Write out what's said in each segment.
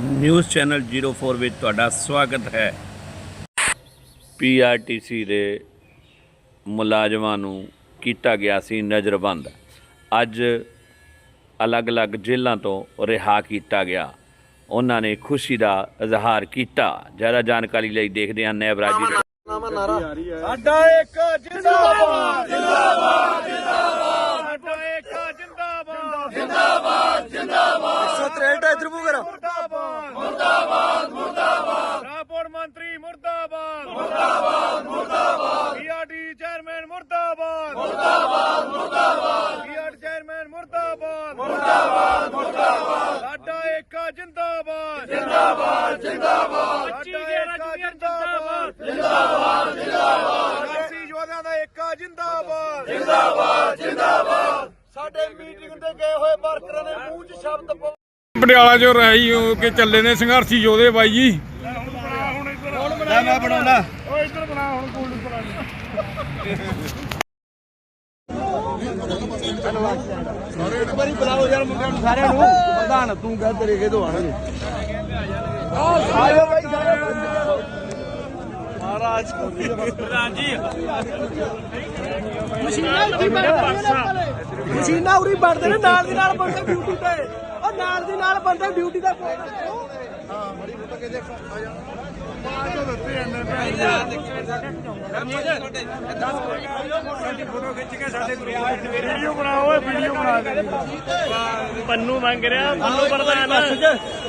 News channel 04 ਵਿੱਚ ਤੁਹਾਡਾ ਸਵਾਗਤ ਹੈ। ਪੀਆਰਟੀਸੀ ਦੇ ਮੁਲਾਜ਼ਮਾਂ ਨੂੰ ਕੀਤਾ ਗਿਆ ਸੀ ਨਜ਼ਰਬੰਦ। ਅੱਜ ਅਲੱਗ-ਅਲੱਗ ਜੇਲ੍ਹਾਂ ਤੋਂ ਰਿਹਾ ਕੀਤਾ ਗਿਆ। ਉਹਨਾਂ ਨੇ ਖੁਸ਼ੀ ਦਾ ਇਜ਼ਹਾਰ ਕੀਤਾ। ਜ਼ਿਆਦਾ ਜਾਣਕਾਰੀ ਲਈ ਦੇਖਦੇ ਹਾਂ ਨੈਬ ਰਾਜੀ ਦੇ। ਸਾਡਾ ਇੱਕ ਜਿੰਦਾਬਾਦ। ਜਿੰਦਾਬਾਦ ਜਿੰਦਾਬਾਦ ਸਾਡਾ ਇੱਕ ਜਿੰਦਾਬਾਦ। ਜਿੰਦਾਬਾਦ ਜਿੰਦਾਬਾਦ। 163 ਇਧਰ ਮੂੰਹ ਕਰ ਮੁਰਦਾਬਾਦ ਮੁਰਦਾਬਾਦ ਮੁਰਦਾਬਾਦ ਰਾਪੋਰਟ ਮੰਤਰੀ ਮੁਰਦਾਬਾਦ। ਮੁਰਦਾਬਾਦ ਮੁਰਦਾਬਾਦ। ਪੀਆਰਡੀ ਚੇਅਰਮੈਨ ਮੁਰਦਾਬਾਦ। ਮੁਰਦਾਬਾਦ ਮੁਰਦਾਬਾਦ। ਪੀਆਰਡੀ ਚੇਅਰਮੈਨ ਮੁਰਦਾਬਾਦ। ਮੁਰਦਾਬਾਦ ਮੁਰਦਾਬਾਦ। ਸਾਡਾ ਇੱਕ ਜਿੰਦਾਬਾਦ। ਜਿੰਦਾਬਾਦ ਜਿੰਦਾਬਾਦ। ਸਾਡਾ ਇੱਕ ਜਿੰਦਾਬਾਦ। ਜਿੰਦਾਬਾਦ। ਜਿੰਦਾਬਾਦ ਸਾਡੀ ਯੋਧਿਆਂ ਦਾ ਇੱਕ ਜਿੰਦਾਬਾਦ। ਜਿੰਦਾਬਾਦ ਜਿੰਦਾਬਾਦ। ਸਾਡੇ ਮੀਟਿੰਗ ਤੇ ਗਏ ਹੋਏ ਵਰਕਰਾਂ ਨੇ ਮੂੰਹ 'ਚ ਸ਼ਬਦ ਪਟਿਆਲਾ ਚੋਂ ਰਹੀ ਹੋ ਕੇ ਚੱਲੇ ਨੇ ਸੰਘਰਸ਼ੀ ਯੋਧੇ ਬਾਈ ਜੀ। ਲੈ ਮੈਂ ਬਣਾਉਣਾ ਓ ਇੱਧਰ ਬਣਾ ਹੁਣ ਕੋਲ ਬਣਾ ਇੱਕ ਵਾਰੀ ਬੁਲਾਓ ਯਾਰ ਮੁੰਡਿਆਂ ਨੂੰ ਸਾਰਿਆਂ ਨੂੰ ਪ੍ਰਧਾਨ ਤੂੰ ਕਹਿ ਤੇਰੇ ਕੇ ਤੋਂ ਆਣਗੇ ਆਇਓ ਬਾਈ ਸਾਰੇ ਮਹਾਰਾਜ ਮਸ਼ੀਨਾਂ ਉਰੀ ਬਣਦੇ ਨੇ ਨਾਲ ਦੀ ਨਾਲ ਬੰਦੇ ਡਿਊਟੀ ਤੇ। ਉਹ ਨਾਲ ਦੀ ਨਾਲ ਬੰਦੇ ਡਿਊਟੀ ਤੇ ਵੀਡੀਓ ਬਣਾਓ ਓਏ ਵੀਡੀਓ ਬਣਾ ਦੇ। ਪੰਨੂ ਮੰਗ ਰਿਹਾ ਪੰਨੂ ਪ੍ਰਧਾਨ।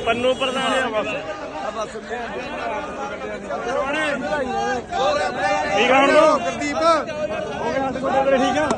ਪੰਨੂ ਪ੍ਰਧਾਨ ਆ ਬਸ। ਠੀਕ ਆ ਹੁਣ? ਗੁਰਦੀਪ ਹੋ ਗਿਆ ਠੀਕ ਆ।